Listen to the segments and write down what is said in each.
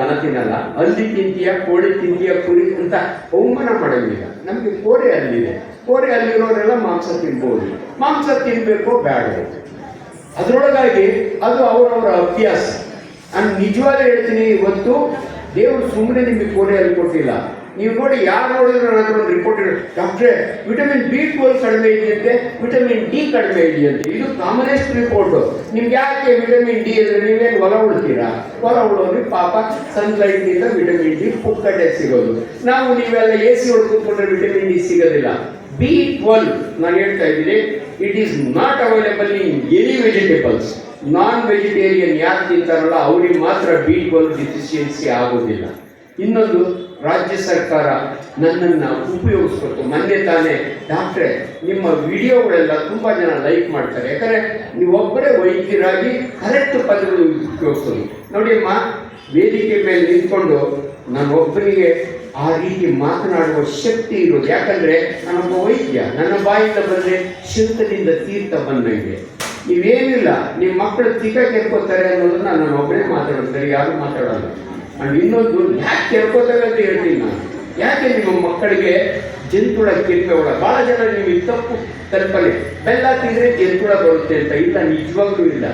ದನ ತಿನ್ನಲ್ಲ. ಅಲ್ಲಿ ತಿಂತೀಯ, ಕೋಳಿ ತಿಂತೀಯ, ಕುರಿ ಅಂತ ಅವಮಾನ ಮಾಡೋಂಗಿಲ್ಲ. ನಮಗೆ ಕೋರೆ ಅಲ್ಲಿದೆ. ಕೋರೆ ಅಲ್ಲಿರೋರೆಲ್ಲ ಮಾಂಸ ತಿನ್ಬೋದು. ಮಾಂಸ ತಿನ್ನಬೇಕು ಬೇಡ. ಅದರೊಳಗಾಗಿ ಅದು ಅವರವರ ಅಭ್ಯಾಸ. ನಾನು ನಿಜವಾಗಿ ಹೇಳ್ತೀನಿ, ಇವತ್ತು ದೇವರು ಸುಮ್ಮನೆ ನಿಮಗೆ ಕೋರೆಯಲ್ಲಿ ಕೊಟ್ಟಿಲ್ಲ. ನೀವು ನೋಡಿ ಯಾರು ನೋಡಿದ್ರು ನನ್ನ ಒಂದು ರಿಪೋರ್ಟ್ ಡಾಕ್ಟ್ರೆ ವಿಟಮಿನ್ ಬಿ ಟ್ವೆಲ್ ಕಡಿಮೆ ಇದೆಯಂತೆ ವಿಟಮಿನ್ ಡಿ ಕಡಿಮೆ ಇದೆಯಂತೆ. ಇದು ಕಾಮನೆಸ್ಟ್ ರಿಪೋರ್ಟು ನಿಮ್ಗೆ ಯಾಕೆ ವಿಟಮಿನ್ ಡಿ ಅಂದರೆ ನೀವೇನು ಹೊಲ ಉಳ್ತೀರಾ? ಹೊಲ ಉಳೋದ್ರೆ ಪಾಪ ಸನ್ಲೈಟ್ನಿಂದ ವಿಟಮಿನ್ ಡಿ ಪುಕ್ಕಟ್ಟೆ ಸಿಗೋದು. ನಾವು ನೀವೆಲ್ಲ ಎ ಸಿ ಹೊಡೆದು ಕೂತ್ಕೊಂಡ್ರೆ ವಿಟಮಿನ್ ಡಿ ಸಿಗೋದಿಲ್ಲ. ಬಿ ಟ್ವೆಲ್ ನಾನು ಹೇಳ್ತಾ ಇದ್ದೀನಿ it is not available in any vegetables non vegetarian ಯಾರು ತಿಂತಾರಲ್ಲ, ಅವ್ರಿಗೆ ಮಾತ್ರ ಬಿ ಟ್ವೆಲ್ ಡಿಫಿಷಿಯನ್ಸಿ ಆಗೋದಿಲ್ಲ. ಇನ್ನೊಂದು ರಾಜ್ಯ ಸರ್ಕಾರ ನನ್ನನ್ನು ಉಪಯೋಗಿಸ್ಬೇಕು ಮೊನ್ನೆ ತಾನೇ ಡಾಕ್ಟ್ರೆ, ನಿಮ್ಮ ವಿಡಿಯೋಗಳೆಲ್ಲ ತುಂಬ ಜನ ಲೈಕ್ ಮಾಡ್ತಾರೆ. ಯಾಕಂದರೆ ನೀವೊಬ್ಬರೇ ವೈದ್ಯರಾಗಿ ಕರೆಕ್ಟ್ ಪದಗಳು ಉಪಯೋಗಿಸೋದು ನೋಡಿ ಅಮ್ಮ, ವೇದಿಕೆ ಮೇಲೆ ನಿಂತ್ಕೊಂಡು ನಾನು ಒಬ್ಬನಿಗೆ ಆ ರೀತಿ ಮಾತನಾಡುವ ಶಕ್ತಿ ಇರೋದು. ಯಾಕಂದರೆ ನಾನೊಬ್ಬ ವೈದ್ಯ. ನನ್ನ ಬಾಯಿಂದ ಬಂದರೆ ಶುದ್ಧದಿಂದ ತೀರ್ಥ ಬಂದಂಗೆ ನೀವೇನಿಲ್ಲ ನಿಮ್ಮ ಮಕ್ಕಳು ತಿಕ್ಕ ಕೆರ್ಕೋತಾರೆ ಅನ್ನೋದನ್ನು ನಾನು ಒಬ್ಬನೇ ಮಾತಾಡ್ತಾರೆ ಯಾರು ಮಾತಾಡಲ್ಲ. ಅಂಡ್ ಇನ್ನೊಂದು ಯಾಕೆ ಕೇಳ್ಕೋತೇವೆ ಅಂತ ಹೇಳ್ತೀನಿ ನಾನು. ಯಾಕೆ ನಿಮ್ಮ ಮಕ್ಕಳಿಗೆ ಜಂತುಳ ಕೆಲ್ಪೆ ಒಳ? ಬಹಳ ಜನ ನೀವು ತಪ್ಪು ಕಲ್ಪನೆ ಬೆಲ್ಲ ತಿಂದರೆ ಜಂತುಳ ಬರುತ್ತೆ ಅಂತ. ಇಲ್ಲ, ನಿಜವಾಗ್ಲೂ ಇಲ್ಲ.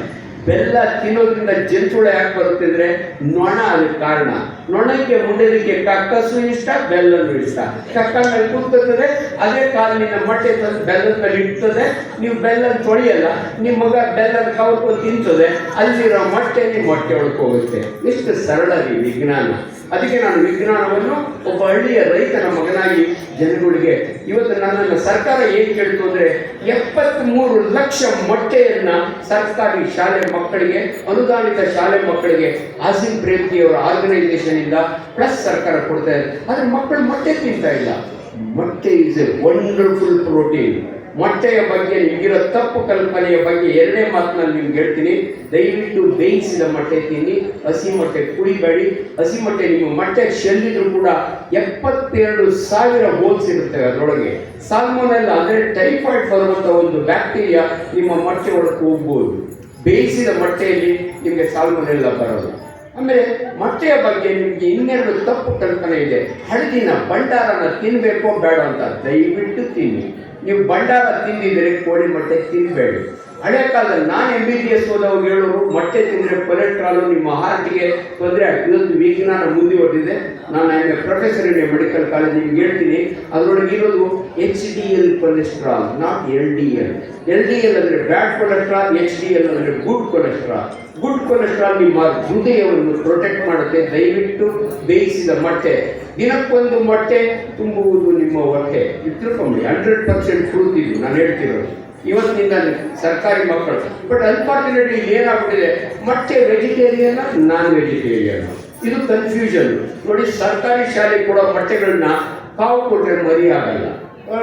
ಬೆಲ್ಲ ತಿನ್ನೋದ್ರಿಂದ ಜಂತುಳ ಯಾಕೆ ಬರುತ್ತೆ ಅಂದರೆ ನೊಣ ಅದಕ್ಕೆ ಕಾರಣ. ನೊಣಕ್ಕೆ ಮುಂಡೆದಕ್ಕೆ ಕಕ್ಕಸು ಇಷ್ಟ, ಬೆಲ್ಲನು ಇಷ್ಟ. ಕಕ್ಕ ಮೇಲೆ ಅದೇ ಕಾಲಿನ ಮೊಟ್ಟೆ ತಂದು ಬೆಲ್ಲದ ಇಡ್ತದೆ. ನೀವು ಬೆಲ್ಲ ತೊಳೆಯಲ್ಲ, ನಿಮ್ಮ ಮಗ ಬೆಲ್ಲದ ಕವರ್ಕೊಂಡು ತಿಂತದೆ, ಅಲ್ಲಿರೋ ಮೊಟ್ಟೆ ನಿಮ್ಮ ಮೊಟ್ಟೆ ಹೋಗುತ್ತೆ ಎಷ್ಟು ಸರಳ ರೀ ವಿಜ್ಞಾನ. ಅದಕ್ಕೆ ನಾನು ವಿಜ್ಞಾನವನ್ನು ಒಬ್ಬ ಹಳ್ಳಿಯ ರೈತನ ಮಗನಾಗಿ ಜನಗಳಿಗೆ ಇವತ್ತು ನನ್ನನ್ನು ಸರ್ಕಾರ ಏನು ಕೇಳ್ತು ಅಂದರೆ ಎಪ್ಪತ್ತ್ಮೂರು ಲಕ್ಷ ಮೊಟ್ಟೆಯನ್ನ ಸರ್ಕಾರಿ ಶಾಲೆ ಮಕ್ಕಳಿಗೆ, ಅನುದಾನಿತ ಶಾಲೆ ಮಕ್ಕಳಿಗೆ ಆಸಿಮ್ ಪ್ರೇಮ್ತಿಯವರ ಆರ್ಗನೈಸೇಷನ್ ಇಂದ ಪ್ಲಸ್ ಸರ್ಕಾರ ಕೊಡ್ತಾ ಇದೆ. ಆದರೆ ಮಕ್ಕಳು ಮೊಟ್ಟೆ ತಿಂತಾ ಇಲ್ಲ. ಮೊಟ್ಟೆ ಇಸ್ ಎ ವಂಡರ್ಫುಲ್ ಪ್ರೋಟೀನ್ ಮೊಟ್ಟೆಯ ಬಗ್ಗೆ ನಿಮಗಿರೋ ತಪ್ಪು ಕಲ್ಪನೆಯ ಬಗ್ಗೆ ಎರಡನೇ ಮಾತಿನಲ್ಲಿ ನಿಮ್ಗೆ ಹೇಳ್ತೀನಿ. ದಯವಿಟ್ಟು ಬೇಯಿಸಿದ ಮೊಟ್ಟೆ ತಿನ್ನಿ. ಹಸಿ ಮೊಟ್ಟೆ ಕುಡಿಬೇಡಿ. ಹಸಿ ಮೊಟ್ಟೆ ನಿಮ್ಮ ಮೊಟ್ಟೆ ಶೆಲ್ಲಿದ್ರು ಕೂಡ ಎಪ್ಪತ್ತೆರಡು ಸಾವಿರ ಹೋಲ್ಸ್ ಇರುತ್ತವೆ ಅದರೊಳಗೆ. ಸಾಲ್ಮೋನೆಲ್ಲ ಅಂದರೆ ಟೈಫಾಯ್ಡ್ ಬರುವಂಥ ಒಂದು ಬ್ಯಾಕ್ಟೀರಿಯಾ ನಿಮ್ಮ ಮೊಟ್ಟೆ ಒಳಗೆ ಹೋಗ್ಬೋದು. ಬೇಯಿಸಿದ ಮೊಟ್ಟೆಯಲ್ಲಿ ನಿಮಗೆ ಸಾಲ್ಮೋನೆಲ್ಲ ಬರೋದು. ಆಮೇಲೆ ಮೊಟ್ಟೆಯ ಬಗ್ಗೆ ನಿಮಗೆ ಇನ್ನೆರಡು ತಪ್ಪು ಕಲ್ಪನೆ ಇದೆ. ಹಳದಿನ ಭಂಡಾರನ ತಿನ್ನಬೇಕೋ ಬೇಡ ಅಂತ ದಯವಿಟ್ಟು ತಿನ್ನಿ. ನೀವು ಭಂಡಾರ ತಿಂದಿದ್ರೆ ಕೋಳಿ ಮೊಟ್ಟೆ ತಿನ್ನಬೇಡಿ ಹಳೆ ಕಾಲದಲ್ಲಿ ನಾನು ಎಂ ಬಿ ಬಿ ಎಸ್ ಓದೋವಾಗ ಹೇಳೋರು, ಮೊಟ್ಟೆ ತಿಂದರೆ ಕೊಲೆಸ್ಟ್ರಾಲು ನಿಮ್ಮ ಹಾರ್ಟಿಗೆ ತೊಂದರೆ ಆಗ್ತದೆ ಇವತ್ತು ವಿಜ್ಞಾನ ಮುಂದುವರೆದಿದೆ ನಾನು a professor in medical college ನಿಮ್ಗೆ ಹೇಳ್ತೀನಿ. ಅದರೊಳಗೆ ಇರೋದು H D L cholesterol not L D L L D L ಅಂದರೆ bad cholesterol H D L ಅಂದರೆ ಗುಡ್ ಕೊಲೆಸ್ಟ್ರಾಲ್ ಗುಡ್ ಕೊಲೆಸ್ಟ್ರಾಲ್ ನಿಮ್ಮ ಹೃದಯವನ್ನು ಪ್ರೊಟೆಕ್ಟ್ ಮಾಡುತ್ತೆ. ದಯವಿಟ್ಟು ಬೇಯಿಸಿದ ಮೊಟ್ಟೆ. ದಿನಕ್ಕೊಂದು ಮೊಟ್ಟೆ ತುಂಬುವುದು ನಿಮ್ಮ ಹೊಟ್ಟೆ. ಇತ್ತು ಹಂಡ್ರೆಡ್ ಪರ್ಸೆಂಟ್ ಇದು ನಾನು ಹೇಳ್ತಿರೋದು. ಇವತ್ತಿನಿಂದ ಸರ್ಕಾರಿ ಮಕ್ಕಳು. ಬಟ್ ಅನ್ಫಾರ್ಚುನೇಟ್ಲಿ ಏನಾಗ್ಬಿಟ್ಟಿದೆ? ಮತ್ತೆ ವೆಜಿಟೇರಿಯನ್ ನಾನ್ ವೆಜಿಟೇರಿಯನ್ ಇದು ಕನ್ಫ್ಯೂಷನ್ ನೋಡಿ, ಸರ್ಕಾರಿ ಶಾಲೆ ಕೊಡೋ ಮೊಟ್ಟೆಗಳನ್ನ ಕಾವು ಕೊಟ್ಟರೆ ಮರಿ ಆಗಲ್ಲ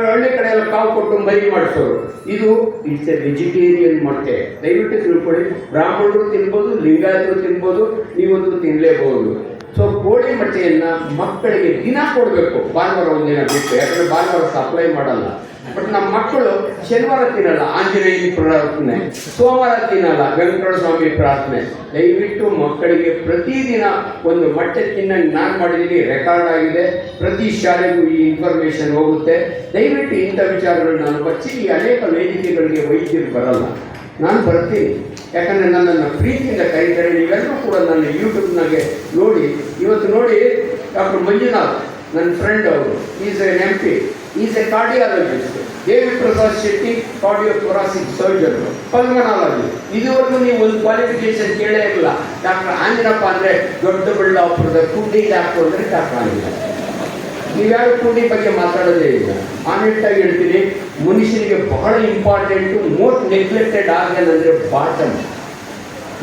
ಹಳ್ಳಿ ಕಡೆ ಎಲ್ಲ ಕಾವು ಕೊಟ್ಟು ಮರಿ ಮಾಡಿಸೋರು. ಇದು ಇಟ್ಸ್ ಎ ವೆಜಿಟೇರಿಯನ್ ಮೊಟ್ಟೆ ದಯವಿಟ್ಟು ತಿಳ್ಕೊಳ್ಳಿ. ಬ್ರಾಹ್ಮಣರು ತಿನ್ಬೋದು, ಲಿಂಗಾಯತರು ತಿನ್ಬೋದು ನೀವಂತೂ ತಿನ್ನಲೇಬಹುದು ಸೊ ಕೋಳಿ ಮೊಟ್ಟೆಯನ್ನು ಮಕ್ಕಳಿಗೆ ದಿನ ಕೊಡಬೇಕು. ಭಾನುವಾರ ಒಂದಿನ ಬಿಟ್ಟು. ಯಾಕಂದ್ರೆ ಭಾನುವಾರ ಸಪ್ಲೈ ಮಾಡಲ್ಲ. ಬಟ್ ನಮ್ಮ ಮಕ್ಕಳು ಶನಿವಾರ ತಿನ್ನಲ್ಲ ಆಂಜನೇಯ ಪ್ರಾರ್ಥನೆ, ಸೋಮವಾರ ತಿನ್ನಲ್ಲ ವೆಂಕಟ ಸ್ವಾಮಿ ಪ್ರಾರ್ಥನೆ. ದಯವಿಟ್ಟು ಮಕ್ಕಳಿಗೆ ಪ್ರತಿದಿನ ಒಂದು ಮೊಟ್ಟೆ ತಿನ್ನಂಗೆ ನಾನು ಮಾಡಿದ್ದೀನಿ ರೆಕಾರ್ಡ್ ಆಗಿದೆ. ಪ್ರತಿ ಶಾಲೆಗೂ ಈ ಇನ್ಫಾರ್ಮೇಶನ್ ಹೋಗುತ್ತೆ. ದಯವಿಟ್ಟು ಇಂಥ ವಿಚಾರಗಳು ನಾನು ಬಚ್ಚಿ ಈ ಅನೇಕ ವೇದಿಕೆಗಳಿಗೆ ವೈದ್ಯರು ಬರಲ್ಲ. ನಾನು ಬರ್ತೀನಿ. ಯಾಕಂದರೆ ನನ್ನನ್ನು ಪ್ರೀತಿಯಿಂದ ಕರೀತಾರೆ. ನೀವೆಲ್ಲರೂ ಕೂಡ ನನ್ನ ಯೂಟ್ಯೂಬ್ನಾಗೆ ನೋಡಿ. ಇವತ್ತು ನೋಡಿ ಡಾಕ್ಟರ್ ಮಂಜುನಾಥ್, ನನ್ನ ಫ್ರೆಂಡ್ ಅವರು. Is N M P is a cardiologist Devi Prasad Shetty cardio thoracic surgeon pulmonology ಇದುವರೆಗೂ ನೀವು ಒಂದು ಕ್ವಾಲಿಫಿಕೇಶನ್ ಕೇಳೇ ಇಲ್ಲ. ಡಾಕ್ಟರ್ ಆಂಜನಪ್ಪ ಅಂದರೆ ದೊಡ್ಡ ಬಳ್ಳಾಪುರದ ಕುಂಡಿ ಡಾಕ್ಟರ್ ಅಂದರೆ ಡಾಕ್ಟರ್ ಆಂಜನಪ್ಪ ನೀವ್ಯಾರು ಕೂಡಿ ಬಗ್ಗೆ ಮಾತಾಡೋದೇ ಇಲ್ಲ. ಆನೆಟ್ಟಾಗಿ ಹೇಳ್ತೀನಿ, ಮನುಷ್ಯನಿಗೆ ಬಹಳ ಇಂಪಾರ್ಟೆಂಟು ಮೋಸ್ಟ್ ನೆಗ್ಲೆಕ್ಟೆಡ್ ಆರ್ಗನ್ ಅಂದರೆ ಬಾಟಮ್.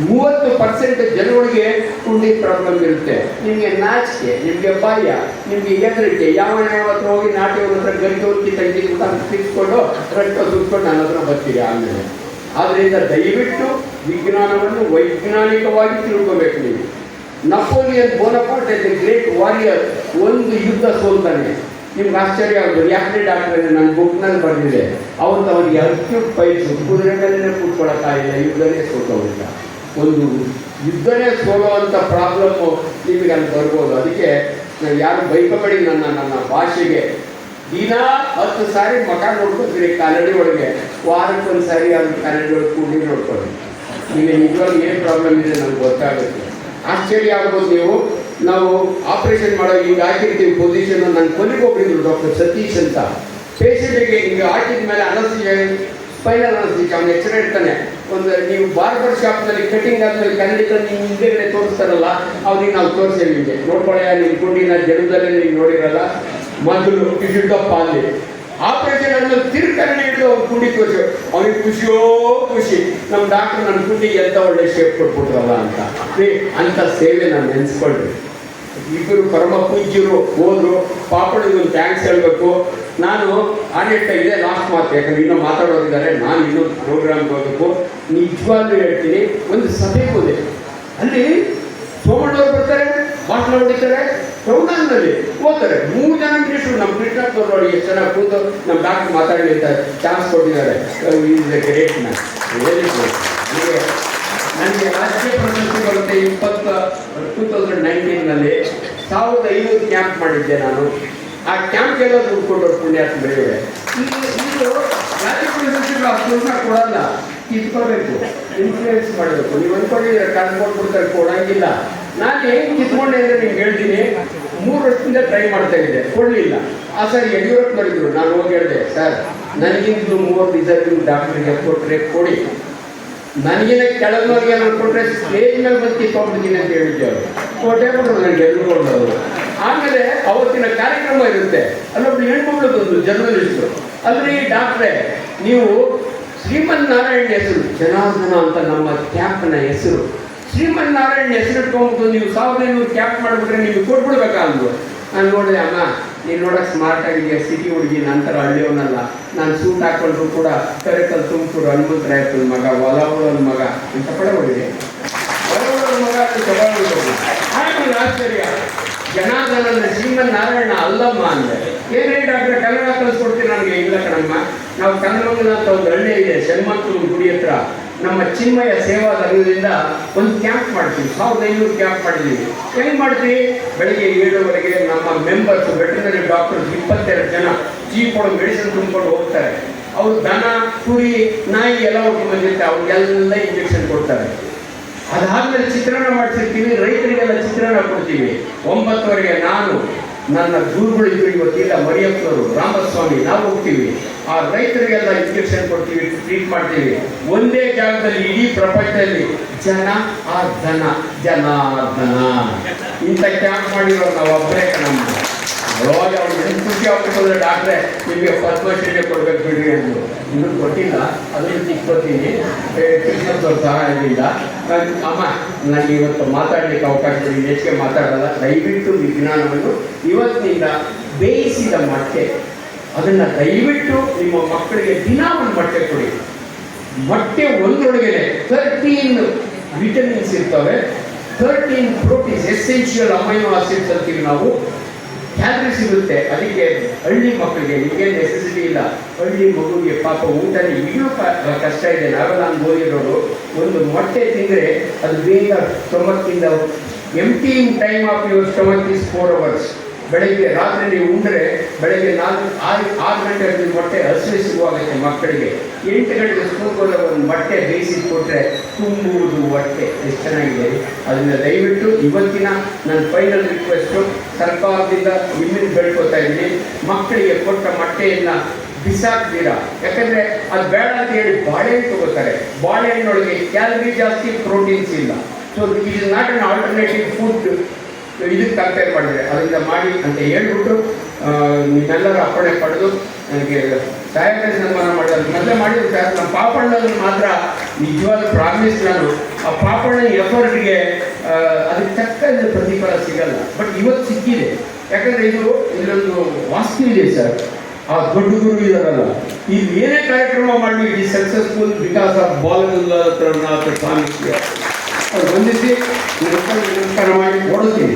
ಮೂವತ್ತು ಪರ್ಸೆಂಟ್ ಜನಗಳಿಗೆ ಕುಂಡಿ ಪ್ರಾಬ್ಲಮ್ ಇರುತ್ತೆ. ನಿಮಗೆ ನಾಚಿಕೆ, ನಿಮಗೆ ಭಯ, ನಿಮಗೆ ಹೆದರಿಕೆ, ಯಾವ ಯಾವ ಹತ್ರ ಹೋಗಿ ನಾಟಿ ಹತ್ರ ಗಂಟು ಹೋಗಿ ತಂಗಿ ತಿಳ್ಕೊಂಡು ರಕ್ತ ಸುತ್ಕೊಂಡು ನನ್ನ ಹತ್ರ ಬರ್ತೀರಿ ಆಮೇಲೆ. ಆದ್ದರಿಂದ ದಯವಿಟ್ಟು ವಿಜ್ಞಾನವನ್ನು ವೈಜ್ಞಾನಿಕವಾಗಿ ತಿಳ್ಕೋಬೇಕು ನೀವು. Napoleon Bonaparte the great warrior ಒಂದು ಯುದ್ಧ ಸೋಲ್ತಾನೆ. ನಿಮ್ಗೆ ಆಶ್ಚರ್ಯ ಆಗ್ಬೋದು ಯಾಕೆ ಡಾಕ್ಟರ್ ನನ್ನ ಬುಕ್ನಲ್ಲಿ ಬರೆದಿದೆ. ಅವತ್ತು ಅವನಿಗೆ ಅಕ್ಯೂಟ್ ಪೈಸು ಕುದುರೆ ಮೇಲೆ ಕೂತ್ಕೊಳ್ಳೋಕ್ಕಾಗಿಲ್ಲ ಯುದ್ಧನೇ ಸೋತವನಿಲ್ಲ ಒಂದು ಯುದ್ಧನೇ ಅಂತ ಪ್ರಾಬ್ಲಮ್ಮು ನಿಮಗೆ ಅಲ್ಲಿ ಬರ್ಬೋದು. ಅದಕ್ಕೆ ಯಾರು ಬೈಕಬೇಡಿ ನನ್ನ ನನ್ನ ಭಾಷೆಗೆ. ದಿನ ಹತ್ತು ಸಾರಿ ಮಕ ನೋಡ್ಕೊತೀರಿ ಕನ್ನಡಿ ಒಳಗೆ. ವಾರಕ್ಕೊಂದು ಸಾರಿ ಅದು ಕನ್ನಡಿ ಒಳಗೆ ಕೂಡಿ ನೋಡ್ಕೊಳ್ಳಿ. ನಿಮಗೆ ನಿಜವಾಗಿ ಏನು ಪ್ರಾಬ್ಲಮ್ ಇದೆ ನನಗೆ ಗೊತ್ತಾಗುತ್ತೆ. ಆಶ್ಚರ್ಯ ಆಗ್ಬೋದು ನೀವು. ನಾವು ಆಪರೇಷನ್ ಮಾಡೋ ಹಿಂಗೆ ಹಾಕಿರ್ತೀವಿ ಪೊಸಿಷನ್ ನನ್ನ ಕೊನೆಗೆ ಹೋಗಿದ್ರು ಡಾಕ್ಟರ್ ಸತೀಶ್ ಅಂತ. ಪೇಷಂಟಿಗೆ ಹಿಂಗೆ ಹಾಕಿದ ಮೇಲೆ ಅನಸ್ತಿಗೆ ಸ್ಪೈನಲ್ ಅನಸ್ತಿಗೆ ಅವನು ಎಚ್ಚರ ಇರ್ತಾನೆ. ಒಂದು ನೀವು ಬಾರ್ಬರ್ ಶಾಪ್ನಲ್ಲಿ ಕಟಿಂಗ್ ಆದ್ಮೇಲೆ ಖಂಡಿತ ನೀವು ಹಿಂದೆಗಡೆ ತೋರಿಸ್ತಾರಲ್ಲ ಅವ್ರಿಗೆ ನಾವು ತೋರಿಸ್ತೇವೆ ನಿಮಗೆ. ನೋಡ್ಕೊಳ್ಳೆ ನಿಮ್ಮ ಕುಂಡಿನ ಜಡದಲ್ಲೇ ನೀವು ನೋಡಿರಲ್ಲ, ಮೊದಲು ಇಷ್ಟಪ್ಪ ಅಲ್ಲಿ ಆಪರೇಷನ್ ಆದ್ಮೇಲೆ ತಿರ್ಕರಣೆ ಹಿಡಿದು ಅವ್ನು ಕುಂಡಿ ತೋರಿಸು. ಅವ್ನಿಗೆ ಖುಷಿಯೋ ಖುಷಿ. ನಮ್ಮ ಡಾಕ್ಟರ್ ನನ್ನ ಕುಂಡಿಗೆ ಎಂತ ಒಳ್ಳೆ ಶೇಪ್ ಕೊಟ್ಬಿಟ್ರಲ್ಲ ಅಂತ. ಅಂತ ಸೇವೆ ನಾನು ನೆನೆಸ್ಕೊಳ್ರಿ ಇಬ್ಬರು ಪರಮ ಪೂಜ್ಯರು ಹೋದ್ರು ಪಾಪಡಿಗೆ ಒಂದು ಥ್ಯಾಂಕ್ಸ್ ಹೇಳಬೇಕು. ನಾನು ಆನೆಟ್ಟ ಇದೆ ಲಾಸ್ಟ್ ಮಾತು. ಯಾಕಂದ್ರೆ ಇನ್ನೂ ಮಾತಾಡೋದಿದ್ದಾರೆ, ನಾನು ಇನ್ನೂ ಪ್ರೋಗ್ರಾಮ್ ಹೋಗಬೇಕು ನಿಜವಾಗ್ಲೂ ಹೇಳ್ತೀನಿ, ಒಂದು ಸಭೆ ಹೋದೆ ಅಲ್ಲಿ ಸೋಮಣ್ಣವ್ರು ಬರ್ತಾರೆ ಭಾಷಣ ಹೊಡಿತಾರೆ ಸೌಂಡಲ್ಲಿ ಹೋಗ್ತಾರೆ ಮೂರು ಜನ ಇಂಗ್ಲೀಷರು, ನಮ್ಮ ಕೃಷ್ಣಪ್ಪನವರು ನೋಡಿ ಎಷ್ಟು ಜನ ಕೂತು ನಮ್ಮ ಡಾಕ್ಟರ್ ಮಾತಾಡಲಿ ಅಂತ ಚಾನ್ಸ್ ಕೊಟ್ಟಿದ್ದಾರೆ. ಇಸ್ ಎ ಗ್ರೇಟ್ ಮ್ಯಾನ್ ನನಗೆ ರಾಷ್ಟ್ರೀಯ ಪ್ರಶಸ್ತಿ ಬರುತ್ತೆ ಇಪ್ಪತ್ತು ಟೂ ತೌಸಂಡ್ ನೈನ್ಟೀನ್ನಲ್ಲಿ ಸಾವಿರದ ಐನೂರು ಕ್ಯಾಂಪ್ ಮಾಡಿದ್ದೆ ನಾನು. ಆ ಕ್ಯಾಂಪ್ಗೆಲ್ಲ ದುಡ್ಡು ಕೊಟ್ಟರು ಪುಣ್ಯಾತ್ಮರಿಗೆ ಇದು ರಾಜ್ಯ ಪ್ರಶಸ್ತಿಗಳು ಅಷ್ಟು ಕೊಡಲ್ಲ. ಕಿತ್ಕೋಬೇಕು ಇನ್ಫ್ಲೂಯೆನ್ಸ್ ಮಾಡಬೇಕು. ನೀವು ಅನ್ಕೊಂಡಿದ್ರೆ ಕರ್ಕೊಂಡು ಕೊಡ್ತಾರೆ, ಕೊಡಂಗಿಲ್ಲ. ನಾನು ಹೆಂಗೆ ಕಿತ್ಕೊಂಡೆ ಅಂದರೆ ನಿಮ್ಗೆ ಹೇಳ್ತೀನಿ. ಮೂರು ವರ್ಷದಿಂದ ಟ್ರೈ ಮಾಡ್ತಾ ಇದ್ದೆ. ಕೊಡಲಿಲ್ಲ. ಆ ಸರ್ ಯಡಿಯೂರಪ್ಪನವರಿದ್ರು ನಾನು ಹೋಗಿ ಹೇಳಿದೆ, ಸರ್, ನನಗಿಂತ ಮೂವತ್ತು ಡಿಸರ್ವಿಂಗ್ ಡಾಕ್ಟ್ರಿಗೆ ಕೊಟ್ಟರೆ ಕೊಡಿ. ನನಗಿನ ಕೆಳಗಿನವ್ರಿಗೆ ನಾನು ಕೊಟ್ಟರೆ ಸ್ಟೇಜ್ ಮೇಲೆ ಬಂದು ಕಿತ್ಕೊಂಡ್ಬಿಡ್ತೀನಿ ಅಂತ ಹೇಳಿದ್ದೆ ಅವರು. ಕೊಟ್ಟೆ ಕೊಟ್ಟರು. ನನಗೆ ಎದುರುಕೊಂಡವರು ಆಮೇಲೆ ಅವತ್ತಿನ ಕಾರ್ಯಕ್ರಮ ಇರುತ್ತೆ. ಅಲ್ಲೊಬ್ಬರು ಹೆಣ್ಮಗಳು ಬಂದು ಜರ್ನಲಿಸ್ಟು ಅಲ್ಲಿ ಡಾಕ್ಟ್ರೆ, ನೀವು ಶ್ರೀಮನ್ ನಾರಾಯಣ್ ಹೆಸರು, ಜನಾರ್ದನ ಅಂತ ನಮ್ಮ ಕ್ಯಾಪ್ನ ಹೆಸರು. ಶ್ರೀಮನ್ ನಾರಾಯಣ್ ಹೆಸರು ಇಟ್ಕೊಂಡ್ಬಿಟ್ಟು ನೀವು ಸಾವಿರದ ಐನೂರು ಕ್ಯಾಂಪ್ ಮಾಡಿಬಿಟ್ರೆ ನೀವು ಕೊಟ್ಬಿಡ್ಬೇಕಾ ಅಂದ್ರು. ನಾನು ನೋಡಿದೆ, ಅಮ್ಮ, ನೀನು ನೋಡಕ್ಕೆ ಸ್ಮಾರ್ಟ್ ಆಗಿದೆಯಾ? ಸಿಟಿ ಹುಡುಗಿ, ನಂತರ ಹಳ್ಳಿಯವನಲ್ಲ. ನಾನು ಸೂಟ್ ಹಾಕೊಂಡ್ರು ಕೂಡ ಕರೆಕಲ್ ತುಮಕೂರು ಹನುಮಂತರಾಯಪ್ಪನ ಮಗ ಒಲವಳನ ಮಗ. ಅಂತ ಪಡ ಹೊಡಿದೆ ಮಗ ಆಶ್ಚರ್ಯ. ಜನಾರ್ದನ ಶ್ರೀಮನ್ ನಾರಾಯಣ ಅಲ್ಲಮ್ಮ ಅಂದೆ ಏನೇ ಡಾಕ್ಟ್ರೆ ಕನ್ನಡ ಕಲಿಸ್ಕೊಡ್ತೀನಿ ನನಗೆ? ಇಲ್ಲ ಕಣಮ್ಮ. ನಾವು ಕನ್ನಡಮ್ಮನ ಅಂತ ಒಂದು ಹಳ್ಳಿ ಇದೆ. ಶನ್ಮಂತೂರು ಗುಡಿ ಹತ್ರ ನಮ್ಮ ಚಿನ್ಮಯ ಸೇವಾ ಸಂಘದಿಂದ ಒಂದು ಕ್ಯಾಂಪ್ ಮಾಡ್ತೀವಿ. ಸಾವಿರದ ಐನೂರು ಕ್ಯಾಂಪ್ ಮಾಡಿದ್ದೀವಿ. ಹೆಂಗೆ ಮಾಡ್ತೀವಿ? ಬೆಳಿಗ್ಗೆ ಏಳುವರೆಗೆ ನಮ್ಮ ಮೆಂಬರ್ಸ್ ವೆಟರ್ನರಿ ಡಾಕ್ಟರ್ಸ್ ಇಪ್ಪತ್ತೆರಡು ಜನ ಜೀಪ್ ಒಳಗೆ ಮೆಡಿಸಿನ್ ತುಂಬಿಕೊಂಡು ಹೋಗ್ತಾರೆ. ಅವ್ರು ದನ, ಕುರಿ, ನಾಯಿ ಎಲ್ಲ ಒಟ್ಟು ಬಂದಿರುತ್ತೆ ಅವ್ರಿಗೆಲ್ಲ ಇಂಜೆಕ್ಷನ್ ಕೊಡ್ತಾರೆ. ಅದಾದ್ಮೇಲೆ ಚಿತ್ರಣ ಮಾಡಿಸಿರ್ತೀವಿ ರೈತರಿಗೆಲ್ಲ ಚಿತ್ರಣ ಕೊಡ್ತೀವಿ ಒಂಬತ್ತುವರೆಗೆ ನಾನು ನನ್ನ ಗುರುಗಳು ಇದ್ರು ಇವತ್ತಿಲ್ಲ ಮರಿಯಪ್ಪನವರು, ರಾಮಸ್ವಾಮಿ, ನಾವು ಹೋಗ್ತೀವಿ. ಆ ರೈತರಿಗೆಲ್ಲ ಇಂಜೆಕ್ಷನ್ ಕೊಡ್ತೀವಿ ಟ್ರೀಟ್ ಮಾಡ್ತೀವಿ. ಒಂದೇ ಜಾಗದಲ್ಲಿ ಇಡೀ ಪ್ರಪಂಚದಲ್ಲಿ ಜನ ಆ ಧನ, ಜನ ಧನ. ಇಂಥ ಕ್ಯಾಂಪ್ ಮಾಡಿರೋ ನಾವು ಒಬ್ಬರೇ ನಮ್ಮ ಅವಾಗ ಅವ್ರು ಖುಷಿ ಆಗ್ಬಿಟ್ಟಂದ್ರೆ ಡಾಕ್ಟ್ರೆ, ನಿಮಗೆ ಪದ್ಮಶ್ರೀಗೆ ಕೊಡ್ಬೇಕು ಬಿಡಿ ಅಂದ್ರು. ಇನ್ನೂ ಕೊಟ್ಟಿಲ್ಲ, ಅದನ್ನು ತಿಕ್ಕೋತೀನಿ. ಕೃಷ್ಣಪ್ಪವ್ರ ಸಹಾಯದಿಂದ ನಾನ್- ಅಮ್ಮ ನನಗೆ ಇವತ್ತು ಮಾತಾಡಲಿಕ್ಕೆ ಅವಕಾಶ ಹೆಚ್ಚಿಗೆ ಮಾತಾಡಲ್ಲ. ದಯವಿಟ್ಟು ವಿಜ್ಞಾನವನ್ನು ಇವತ್ತಿನಿಂದ ಬೇಯಿಸಿದ ಮೊಟ್ಟೆ, ಅದನ್ನು ದಯವಿಟ್ಟು ನಿಮ್ಮ ಮಕ್ಕಳಿಗೆ ದಿನ ಒಂದು ಮೊಟ್ಟೆ ಕೊಡಿ. ಮೊಟ್ಟೆ ಒಂದರೊಳಗೆ ತರ್ಟೀನ್ ವಿಟಮಿನ್ಸ್ ಇರ್ತವೆ. Thirteen proteins essential amino acids ಅಂತೀವಿ ನಾವು. ಕ್ಯಾಲರಿ ಸಿಗುತ್ತೆ, ಅದಕ್ಕೆ ಹಳ್ಳಿ ಮಕ್ಕಳಿಗೆ ನಿಮಗೆ ನೆಸೆಸಿಟಿ ಇಲ್ಲ. ಹಳ್ಳಿ ಮಗುವಿಗೆ ಪಾಪ ಊಟನೇ ಕ- ಕಷ್ಟ ಇದೆ. ನಾವೆಲ್ಲ ಓದಿರೋರು ಒಂದು ಮೊಟ್ಟೆ ತಿಂದರೆ ಅದು ಬೇಗ ಸ್ಟೊಮಕ್ಕಿಂದ empty time of your stomach is four hours ಬೆಳಗ್ಗೆ ರಾತ್ರಿ ನೀವು ಉಂಡ್ರೆ ಬೆಳಗ್ಗೆ ನಾಲ್ಕು ಆರು ಆರು ಗಂಟೆ ನಿಮ್ಮ ಮೊಟ್ಟೆ ಹಸಿವೆ ಸಿಗುವಾಗುತ್ತೆ ಮಕ್ಕಳಿಗೆ. ಎಂಟು ಗಂಟೆಗೆ ಸ್ಕೂಲ್ಗೆ ಒಂದು ಮೊಟ್ಟೆ ಬೇಯಿಸಿ ಕೊಟ್ಟರೆ ತುಂಬುವುದು ಹೊಟ್ಟೆ. ಎಷ್ಟು ಚೆನ್ನಾಗಿದೆ. ಅದನ್ನು ದಯವಿಟ್ಟು ಇವತ್ತಿನ ನನ್ನ ಫೈನಲ್ ರಿಕ್ವೆಸ್ಟು ಸರ್ಕಾರದಿಂದ ನಿಮ್ಮಿಂದ ಬೆಳ್ಕೊತಾ ಇದ್ದೀನಿ. ಮಕ್ಕಳಿಗೆ ಕೊಟ್ಟ ಮೊಟ್ಟೆಯನ್ನು ಬಿಸಾಕ್ತೀರಾ? ಯಾಕಂದರೆ ಅದು ಬೇಡ ಅಂತ ಹೇಳಿ ಬಾಳೆಹಣ್ಣು ತಗೋತಾರೆ. ಬಾಳೆಹಣ್ಣೊಳಗೆ ಕ್ಯಾಲರಿ ಜಾಸ್ತಿ ಪ್ರೋಟೀನ್ಸ್ ಇಲ್ಲ. So it is not an alternative food ಇದಕ್ಕೆ ಕಂಪೇರ್ ಮಾಡಿದ್ರೆ ಅದರಿಂದ ಮಾಡಿ ಅಂತ ಹೇಳ್ಬಿಟ್ಟು ನಿಮ್ಮೆಲ್ಲರ ಅಪ್ಪಣೆ ಪಡೆದು ನನಗೆ ಸಹಕರಿಸಿ ಸನ್ಮಾನ ಮಾಡಿದ್ರು ಮೊದಲೇ ಮಾಡಿದ್ರು ಸರ್. ನಮ್ಮ ಪಾಪಣ್ಣನ ಮಾತ್ರ ನಿಜವಾದ ಪ್ರಾಮಿಸ್ ನಾನು. ಆ ಪಾಪಣ್ಣ ಎಫರ್ಟ್ಗೆ ಅದಕ್ಕೆ ತಕ್ಕ ಪ್ರತಿಫಲ ಸಿಗಲ್ಲ. ಬಟ್ ಇವತ್ತು ಸಿಕ್ಕಿದೆ. ಯಾಕಂದ್ರೆ ಇದು ಇಲ್ಲೊಂದು ವಾಸ್ತು ಇದೆ ಸರ್. ಆ ದೊಡ್ಡ ಗುರು ಇದಾರಲ್ಲ ಇಲ್ಲಿ ಏನೇ ಕಾರ್ಯಕ್ರಮ ಮಾಡಿ it is successful because of Balagangadharanatha Swami ಅವ್ರು ಬಂದಿದ್ದು ನಮಸ್ಕಾರ ಮಾಡಿ ಕೊಡ್ತೀನಿ